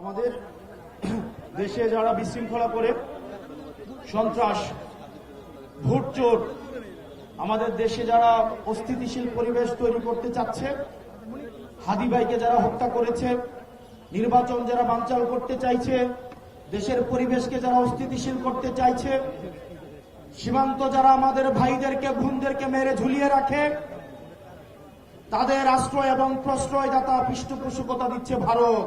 আমাদের দেশে যারা বিশৃঙ্খলা করে, সন্ত্রাস, ভোট চোর, আমাদের দেশে যারা অস্থিতিশীল পরিবেশ তৈরি করতে চাচ্ছে, হাদি ভাইকে যারা হত্যা করেছে, নির্বাচন যারা বানচাল করতে চাইছে, দেশের পরিবেশকে যারা অস্থিতিশীল করতে চাইছে, সীমান্ত যারা আমাদের ভাইদেরকে, বোনদেরকে মেরে ঝুলিয়ে রাখে, তাদের আশ্রয় এবং প্রশ্রয়দাতা পৃষ্ঠপোষকতা দিচ্ছে ভারত।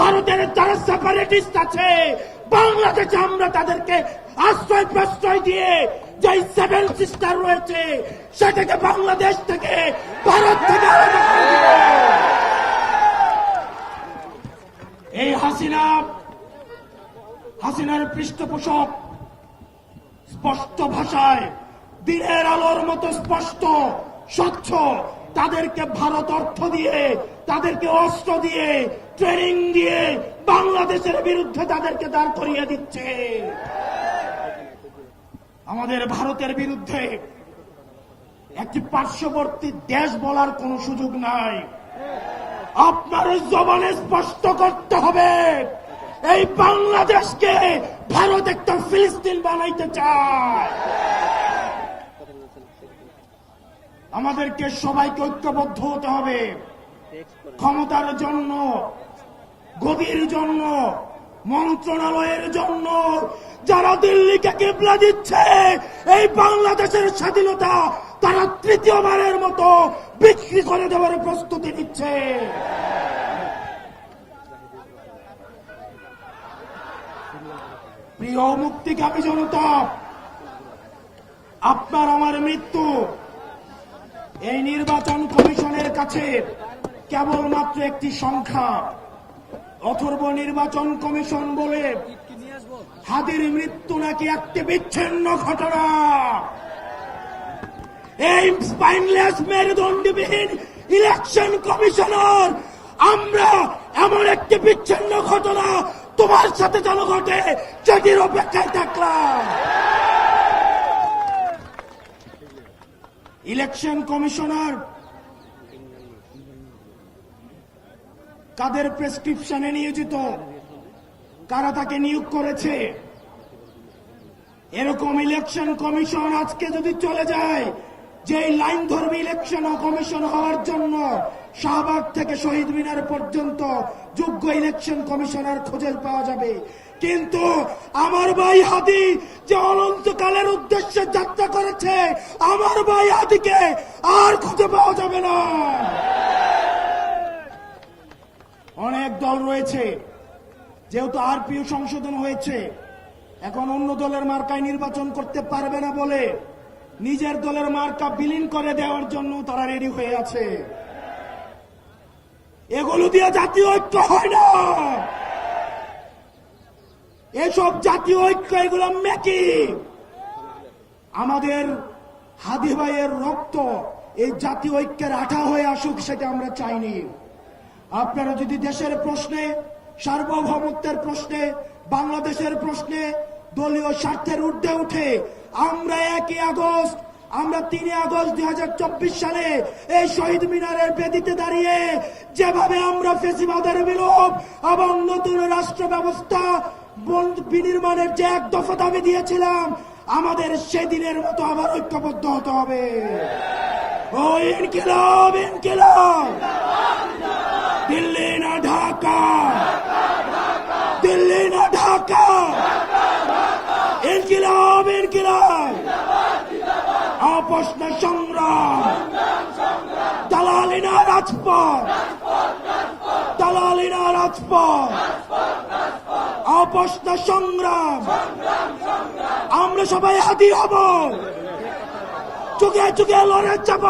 ভারতের যারা সেপারেটিস্ট আছে, বাংলাদেশে আমরা তাদেরকে আশ্রয় প্রশ্রয় দিয়ে যে সেভেন সিস্টার রয়েছে, সেটাকে বাংলাদেশ থেকে ভারত থেকে। এই হাসিনা, হাসিনার পৃষ্ঠপোষক স্পষ্ট ভাষায়, দিনের আলোর মতো স্পষ্ট, স্বচ্ছ তাদেরকে ভারত অর্থ দিয়ে, তাদেরকে অস্ত্র দিয়ে, ট্রেনিং দিয়ে বাংলাদেশের বিরুদ্ধে তাদেরকে দাঁড় করিয়ে দিচ্ছে। আমাদের ভারতের বিরুদ্ধে একটি পার্শ্ববর্তী দেশ বলার কোন সুযোগ নাই। আপনার জবানে স্পষ্ট করতে হবে, এই বাংলাদেশকে ভারত একটা ফিলিস্তিন বানাইতে চায়। আমাদেরকে সবাইকে ঐক্যবদ্ধ হতে হবে। ক্ষমতার জন্য গদির জন্য, মন্ত্রণালয়ের জন্য, যারা দিল্লিকে কিবলা দিচ্ছে, এই বাংলাদেশের স্বাধীনতা তারা তৃতীয়বারের মতো বিক্রি করে দেওয়ার প্রস্তুতি নিচ্ছে। প্রিয় মুক্তিকামী জনতা, আপনার আমার মৃত্যু এই নির্বাচন কমিশনের কাছে কেবলমাত্র একটি সংখ্যা। অথর্ব নির্বাচন কমিশন বলে হাদির মৃত্যু নাকি একটি বিচ্ছিন্ন ঘটনা। এই স্পাইনলেস মেরুদণ্ডবিহীন ইলেকশন কমিশনার, আমরা এমন একটি বিচ্ছিন্ন ঘটনা তোমার সাথে যেন ঘটে, সেটির অপেক্ষায় থাকলাম। ইলেকশন কমিশনার, কাদের প্রেসক্রিপশনে নিয়োজিত, কারা তাকে নিয়োগ করেছে? এরকম ইলেকশন কমিশন আজকে যদি চলে যায় যে লাইন ধর্মী ইলেকশন কমিশন হওয়ার জন্য শাহবাগ থেকে শহীদ মিনার পর্যন্ত যোগ্য ইলেকশন কমিশনার খোঁজে পাওয়া যাবে। কিন্তু আমার ভাই হাদি যে অনন্তকালের উদ্দেশ্যে যাত্রা করেছে আমার ভাই হাদিকে আর খুঁজে পাওয়া যাবে না। অনেক দল রয়েছে, যেহেতু আরপিও সংশোধন হয়েছে, এখন অন্য দলের মার্কায় নির্বাচন করতে পারবে না বলে নিজের দলের মার্কা বিলীন করে দেওয়ার জন্য তারা রেডি হয়ে আছে। এগুলো দিয়ে জাতীয় ঐক্য হয় না। এসব জাতীয় ঐক্য এগুলো মেকি। আমাদের হাদি ভাইয়ের রক্ত এই জাতীয় ঐক্যের আঠা হয়ে আসুক সেটা আমরা চাইনি। আপনারা যদি দেশের প্রশ্নে, সার্বভৌমত্বের প্রশ্নে, বাংলাদেশের প্রশ্নে দলীয় স্বার্থের ঊর্ধ্বে উঠে আমরা একই আগস্ট, আমরা তিনই আগস্ট দুই হাজার চব্বিশ সালে এই শহীদ মিনারের বেদিতে দাঁড়িয়ে যেভাবে আমরা ফেসিবাদের বিলোপ এবং নতুন রাষ্ট্র ব্যবস্থা বন- বিনির্মাণের যে এক দফা দাবি দিয়েছিলাম আমাদের সেদিনের মতো আবার ঐক্যবদ্ধ হতে হবে। ও ইনকিলাব ইনকিলাব। দিল্লি না ঢাকা। দিল্লি না ঢাকা। ইনকিলাব ইনকিলাব। আপোষ না সংগ্রাম। দালালি না রাজপথ। দালালি না রাজপথ। আপোষ সংগ্রাম। আমরা সবাই আদি হব। চুকে চুকে লড়ে যাব।